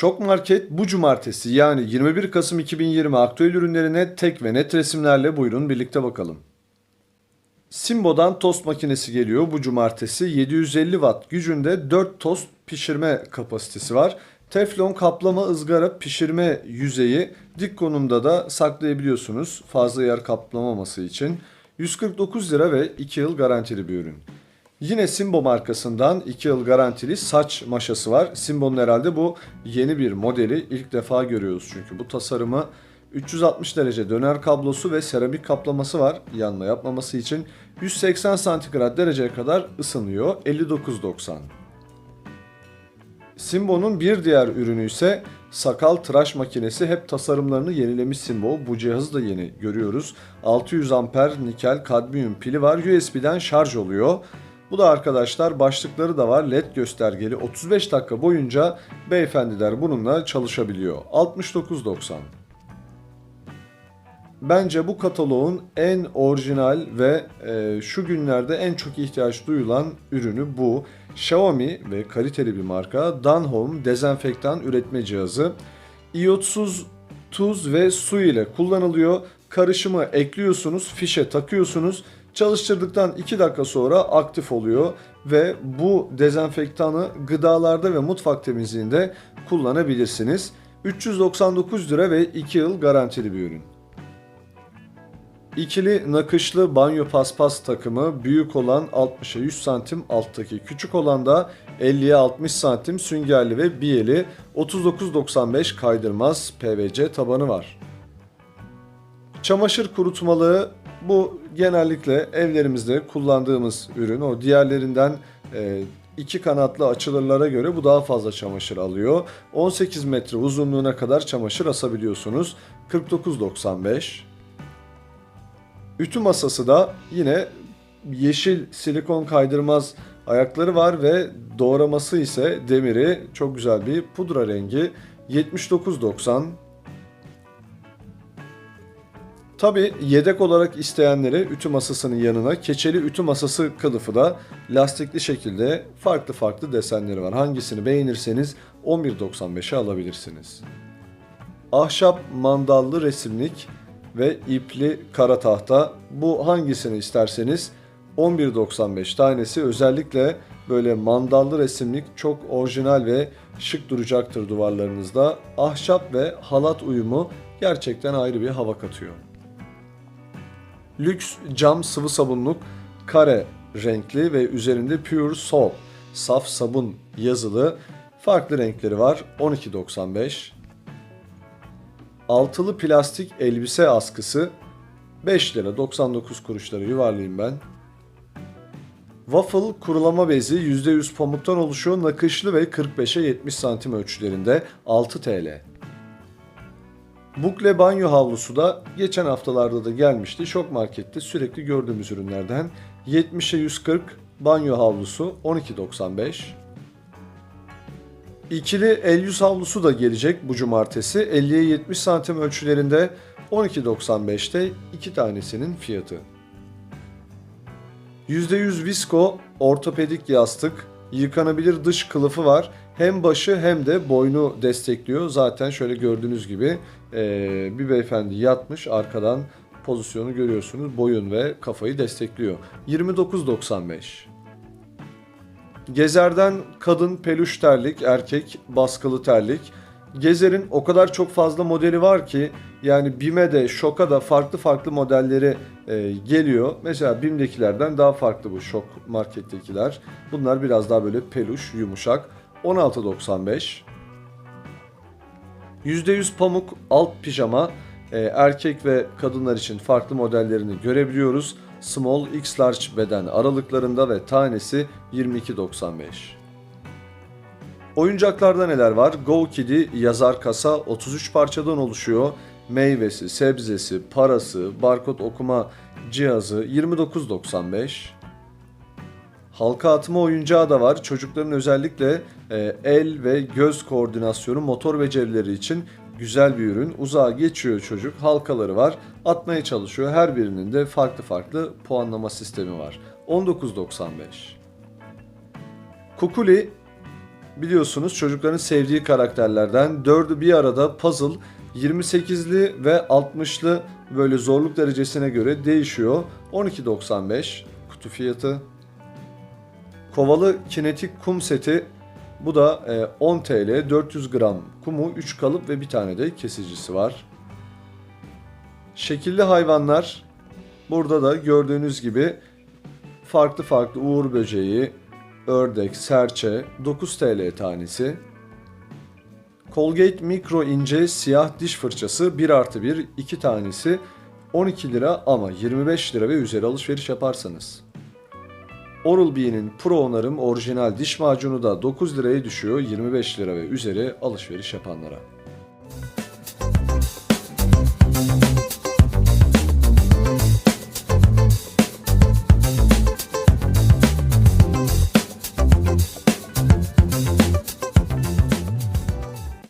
Şok Market bu cumartesi yani 21 Kasım 2020 aktüel ürünlerine tek ve net resimlerle buyurun birlikte bakalım. Simbo'dan tost makinesi geliyor bu cumartesi. 750 watt gücünde 4 tost pişirme kapasitesi var. Teflon kaplama ızgara pişirme yüzeyi dik konumda da saklayabiliyorsunuz fazla yer kaplamaması için. 149 lira ve 2 yıl garantili bir ürün. Yine Simbo markasından 2 yıl garantili saç maşası var. Simbo'nun herhalde bu yeni bir modeli. İlk defa görüyoruz çünkü bu tasarımı 360 derece döner kablosu ve seramik kaplaması var yanma yapmaması için. 180 santigrat dereceye kadar ısınıyor. 59.90. Simbo'nun bir diğer ürünü ise sakal tıraş makinesi. Hep tasarımlarını yenilemiş Simbo. Bu cihazı da yeni görüyoruz. 600 amper nikel kadmiyum pili var. USB'den şarj oluyor. Bu da arkadaşlar başlıkları da var. LED göstergeli. 35 dakika boyunca beyefendiler bununla çalışabiliyor. 69.90. Bence bu kataloğun en orijinal ve e, şu günlerde en çok ihtiyaç duyulan ürünü bu. Xiaomi ve kaliteli bir marka Danhome dezenfektan üretme cihazı. İyotsuz tuz ve su ile kullanılıyor. Karışımı ekliyorsunuz, fişe takıyorsunuz. Çalıştırdıktan 2 dakika sonra aktif oluyor ve bu dezenfektanı gıdalarda ve mutfak temizliğinde kullanabilirsiniz. 399 lira ve 2 yıl garantili bir ürün. İkili nakışlı banyo paspas takımı büyük olan 60'a 100 santim alttaki küçük olan da 50'ye 60 santim süngerli ve biyeli 39.95 kaydırmaz PVC tabanı var. Çamaşır kurutmalığı bu genellikle evlerimizde kullandığımız ürün. O diğerlerinden e, iki kanatlı açılırlara göre bu daha fazla çamaşır alıyor. 18 metre uzunluğuna kadar çamaşır asabiliyorsunuz. 49.95. Ütü masası da yine yeşil silikon kaydırmaz ayakları var ve doğraması ise demiri çok güzel bir pudra rengi 79.90 Tabi yedek olarak isteyenlere ütü masasının yanına keçeli ütü masası kılıfı da lastikli şekilde farklı farklı desenleri var. Hangisini beğenirseniz 11.95'e alabilirsiniz. Ahşap mandallı resimlik ve ipli kara tahta bu hangisini isterseniz 11.95 tanesi özellikle böyle mandallı resimlik çok orijinal ve şık duracaktır duvarlarınızda. Ahşap ve halat uyumu gerçekten ayrı bir hava katıyor. Lüks cam sıvı sabunluk kare renkli ve üzerinde Pure Soap saf sabun yazılı farklı renkleri var 12.95. Altılı plastik elbise askısı 5 lira 99 kuruşları yuvarlayayım ben. Waffle kurulama bezi %100 pamuktan oluşuyor. Nakışlı ve 45'e 70 santim ölçülerinde 6 TL. Bukle banyo havlusu da geçen haftalarda da gelmişti. Şok markette sürekli gördüğümüz ürünlerden. 70'e 140 banyo havlusu 12.95. İkili el yüz havlusu da gelecek bu cumartesi. 50'ye 70 santim ölçülerinde 12.95'te iki tanesinin fiyatı. %100 visko ortopedik yastık, yıkanabilir dış kılıfı var. Hem başı hem de boynu destekliyor. Zaten şöyle gördüğünüz gibi e, bir beyefendi yatmış arkadan pozisyonu görüyorsunuz. Boyun ve kafayı destekliyor. 29.95 Gezer'den kadın peluş terlik, erkek baskılı terlik. Gezer'in o kadar çok fazla modeli var ki yani BİM'e de Şok'a da farklı farklı modelleri e, geliyor. Mesela BİM'dekilerden daha farklı bu Şok markettekiler. Bunlar biraz daha böyle peluş, yumuşak. 16.95 %100 pamuk alt pijama e, erkek ve kadınlar için farklı modellerini görebiliyoruz. Small X Large beden aralıklarında ve tanesi 22.95. Oyuncaklarda neler var? Go Kiddy yazar kasa 33 parçadan oluşuyor. Meyvesi, sebzesi, parası, barkod okuma cihazı 29.95. Halka atma oyuncağı da var. Çocukların özellikle e, el ve göz koordinasyonu motor becerileri için güzel bir ürün. Uzağa geçiyor çocuk. Halkaları var. Atmaya çalışıyor. Her birinin de farklı farklı puanlama sistemi var. 19.95. Kukuli biliyorsunuz çocukların sevdiği karakterlerden. 4'ü bir arada puzzle 28'li ve 60'lı böyle zorluk derecesine göre değişiyor. 12.95 kutu fiyatı. Kovalı kinetik kum seti bu da e, 10 TL 400 gram kumu 3 kalıp ve bir tane de kesicisi var. Şekilli hayvanlar burada da gördüğünüz gibi farklı farklı uğur böceği, ördek, serçe 9 TL tanesi. Colgate Micro ince siyah diş fırçası 1 artı 1 2 tanesi 12 lira ama 25 lira ve üzeri alışveriş yaparsanız. Oral-B'nin Pro Onarım orijinal diş macunu da 9 liraya düşüyor 25 lira ve üzeri alışveriş yapanlara.